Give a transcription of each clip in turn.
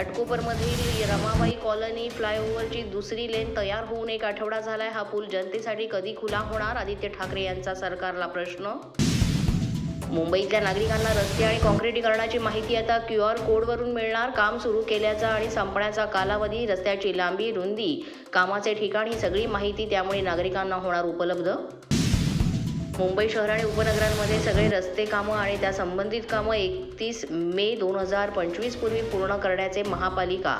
अटकोपरमधील Ramabai colony फ्लायओव्हरची दुसरी लेन तयार होऊन एक आठवडा झालाय. हा पूल जनतेसाठी कधी खुला होणार? आदित्य ठाकरे यांचा सरकारला प्रश्न? मुंबईतल्या नागरिकांना रस्ते आणि काँक्रिटीकरणाची माहिती आता क्यू आर कोडवरून मिळणार. काम सुरू केल्याचा आणि संपण्याचा कालावधी रस्त्याची लांबी रुंदी कामाचे ठिकाण ही सगळी माहिती त्यामुळे नागरिकांना होणार उपलब्ध? मुंबई शहर आणि उपनगरांमध्ये सगळे रस्ते कामं आणि त्या संबंधित कामं एकतीस मे दोन हजार पंचवीस पूर्वी पूर्ण करण्याचे महापालिका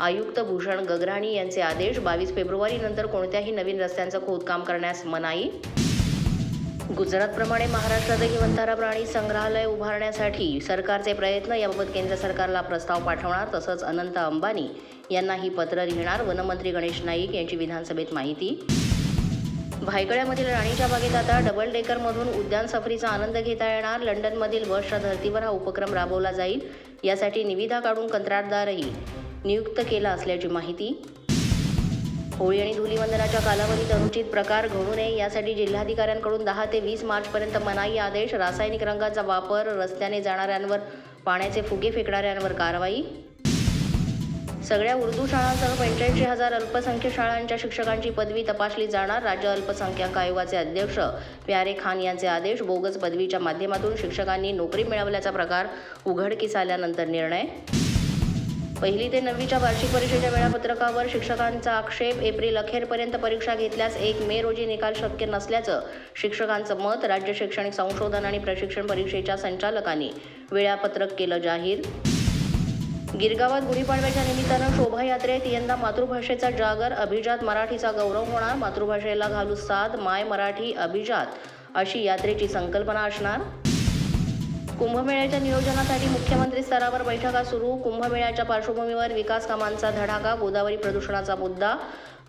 आयुक्त भूषण गगराणी यांचे आदेश बावीस फेब्रुवारी नंतर कोणत्याही नवीन रस्त्यांचं खोदकाम करण्यास मनाई. गुजरातप्रमाणे महाराष्ट्रातही वंतारा प्राणी संग्रहालय उभारण्यासाठी सरकारचे प्रयत्न याबाबत केंद्र सरकारला प्रस्ताव पाठवणार तसंच अनंत अंबानी यांनाही पत्र लिहिणार वनमंत्री गणेश नाईक यांची विधानसभेत माहिती. भायखळ्यामधील राणीच्या बागेत आता डबल डेकरमधून उद्यान सफरीचा आनंद घेता येणार. लंडनमधील बसच्या धर्तीवर हा उपक्रम राबवला जाईल. यासाठी निविदा काढून कंत्राटदारही नियुक्त केला असल्याची माहिती. होळी आणि धुलीवंदनाच्या कालावधीत अनुचित प्रकार घडू नये यासाठी जिल्हाधिकाऱ्यांकडून दहा ते वीस मार्चपर्यंत मनाई आदेश रासायनिक रंगाचा वापर रस्त्याने जाणाऱ्यांवर पाण्याचे फुगे फेकणाऱ्यांवर कारवाई सगळ्या उर्दू शाळांसह पंच्याऐंशी हजार अल्पसंख्य शाळांच्या शिक्षकांची पदवी तपासली जाणार. राज्य अल्पसंख्याक आयोगाचे अध्यक्ष प्यारे खान यांचे आदेश बोगस पदवीच्या माध्यमातून शिक्षकांनी नोकरी मिळवल्याचा प्रकार उघडकीस आल्यानंतर निर्णय. पहिली ते नववीच्या वार्षिक परीक्षेच्या वेळापत्रकावर शिक्षकांचा आक्षेप एप्रिल अखेरपर्यंत परीक्षा घेतल्यास एक मे रोजी निकाल शक्य नसल्याचं शिक्षकांचं मत राज्य शैक्षणिक संशोधन आणि प्रशिक्षण परीक्षेच्या संचालकांनी वेळापत्रक केलं जाहीर गिरगावात गुढीपाडव्याच्या निमित्तानं शोभायात्रेत यंदा मातृभाषेचा जागर अभिजात मराठीचा गौरव होणार. मातृभाषेला घालू साध माय मराठी अभिजात अशी यात्रेची संकल्पना असणार. कुंभमेळ्याच्या नियोजनासाठी मुख्यमंत्री स्तरावर बैठका सुरू. कुंभमेळ्याच्या पार्श्वभूमीवर विकास कामांचा धडाका गोदावरी प्रदूषणाचा मुद्दा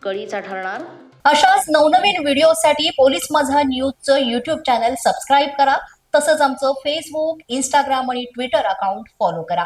कळीचा ठरणार. अशाच नवनवीन व्हिडिओसाठी पोलीस माझा न्यूजचं युट्यूब चॅनल सबस्क्राईब करा. तसंच आमचं फेसबुक इंस्टाग्राम आणि ट्विटर अकाउंट फॉलो करा.